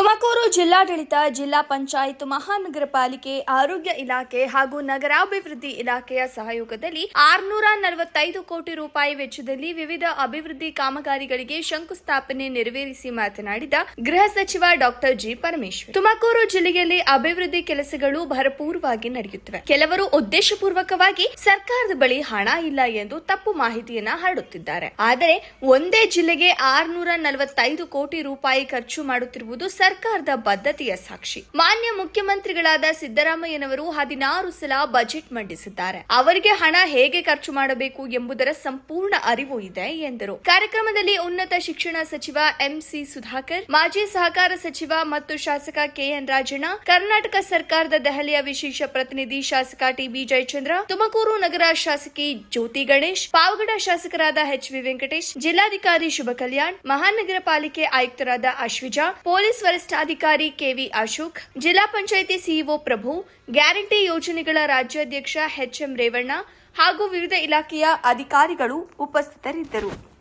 তোমার ತುಮಕೂರು ಜಿಲ್ಲಾಡಳಿತ, ಜಿಲ್ಲಾ ಪಂಚಾಯತ್, ಮಹಾನಗರ ಪಾಲಿಕೆ, ಆರೋಗ್ಯ ಇಲಾಖೆ ಹಾಗೂ ನಗರಾಭಿವೃದ್ಧಿ ಇಲಾಖೆಯ ಸಹಯೋಗದಲ್ಲಿ ಆರುನೂರ ನಲವತ್ತೈದು ಕೋಟಿ ರೂಪಾಯಿ ವೆಚ್ಚದಲ್ಲಿ ವಿವಿಧ ಅಭಿವೃದ್ಧಿ ಕಾಮಗಾರಿಗಳಿಗೆ ಶಂಕುಸ್ಥಾಪನೆ ನೆರವೇರಿಸಿ ಮಾತನಾಡಿದ ಗೃಹ ಸಚಿವ ಡಾಕ್ಟರ್ ಜಿ ಪರಮೇಶ್ವರ್. ತುಮಕೂರು ಜಿಲ್ಲೆಯಲ್ಲಿ ಅಭಿವೃದ್ಧಿ ಕೆಲಸಗಳು ಭರಪೂರವಾಗಿ ನಡೆಯುತ್ತಿವೆ. ಕೆಲವರು ಉದ್ದೇಶಪೂರ್ವಕವಾಗಿ ಸರ್ಕಾರದ ಬಳಿ ಹಣ ಇಲ್ಲ ಎಂದು ತಪ್ಪು ಮಾಹಿತಿಯನ್ನ ಹರಡುತ್ತಿದ್ದಾರೆ. ಆದರೆ ಒಂದೇ ಜಿಲ್ಲೆಗೆ ಆರುನೂರ ನಲವತ್ತೈದು ಕೋಟಿ ರೂಪಾಯಿ ಖರ್ಚು ಮಾಡುತ್ತಿರುವುದು ಸರ್ಕಾರದ ಬದ್ಧತೆಯ ಸಾಕ್ಷಿ. ಮಾನ್ಯ ಮುಖ್ಯಮಂತ್ರಿಗಳಾದ ಸಿದ್ದರಾಮಯ್ಯನವರು ಹದಿನಾರು ಸಲ ಬಜೆಟ್ ಮಂಡಿಸಿದ್ದಾರೆ. ಅವರಿಗೆ ಹಣ ಹೇಗೆ ಖರ್ಚು ಮಾಡಬೇಕು ಎಂಬುದರ ಸಂಪೂರ್ಣ ಅರಿವು ಇದೆ ಎಂದರು. ಕಾರ್ಯಕ್ರಮದಲ್ಲಿ ಉನ್ನತ ಶಿಕ್ಷಣ ಸಚಿವ ಎಂಸಿ ಸುಧಾಕರ್, ಮಾಜಿ ಸಹಕಾರ ಸಚಿವ ಮತ್ತು ಶಾಸಕ ಕೆಎನ್ ರಾಜಣ್ಣ, ಕರ್ನಾಟಕ ಸರ್ಕಾರದ ದೆಹಲಿಯ ವಿಶೇಷ ಪ್ರತಿನಿಧಿ ಶಾಸಕ ಟಿಬಿ ಜಯಚಂದ್ರ, ತುಮಕೂರು ನಗರ ಶಾಸಕಿ ಜ್ಯೋತಿ ಗಣೇಶ್, ಪಾವಗಡ ಶಾಸಕರಾದ ಎಚ್ ವಿ ವೆಂಕಟೇಶ್, ಜಿಲ್ಲಾಧಿಕಾರಿ ಶುಭ ಕಲ್ಯಾಣ್ ಮಹಾನಗರ ಪಾಲಿಕೆ ಆಯುಕ್ತರಾದ ಅಶ್ವಿಜಾ, ಪೊಲೀಸ್ ವರಿಷ್ಠಾಧಿಕಾರಿ ಕೆವಿ ಅಶೋಕ್, ಜಿಲ್ಲಾ ಪಂಚಾಯಿತಿ ಸಿಇಒ ಪ್ರಭು, ಗ್ಯಾರಂಟಿ ಯೋಜನೆಗಳ ರಾಜ್ಯಾಧ್ಯಕ್ಷ ಎಚ್ಎಂ ರೇವಣ್ಣ ಹಾಗೂ ವಿವಿಧ ಇಲಾಖೆಯ ಅಧಿಕಾರಿಗಳು ಉಪಸ್ಥಿತರಿದ್ದರು.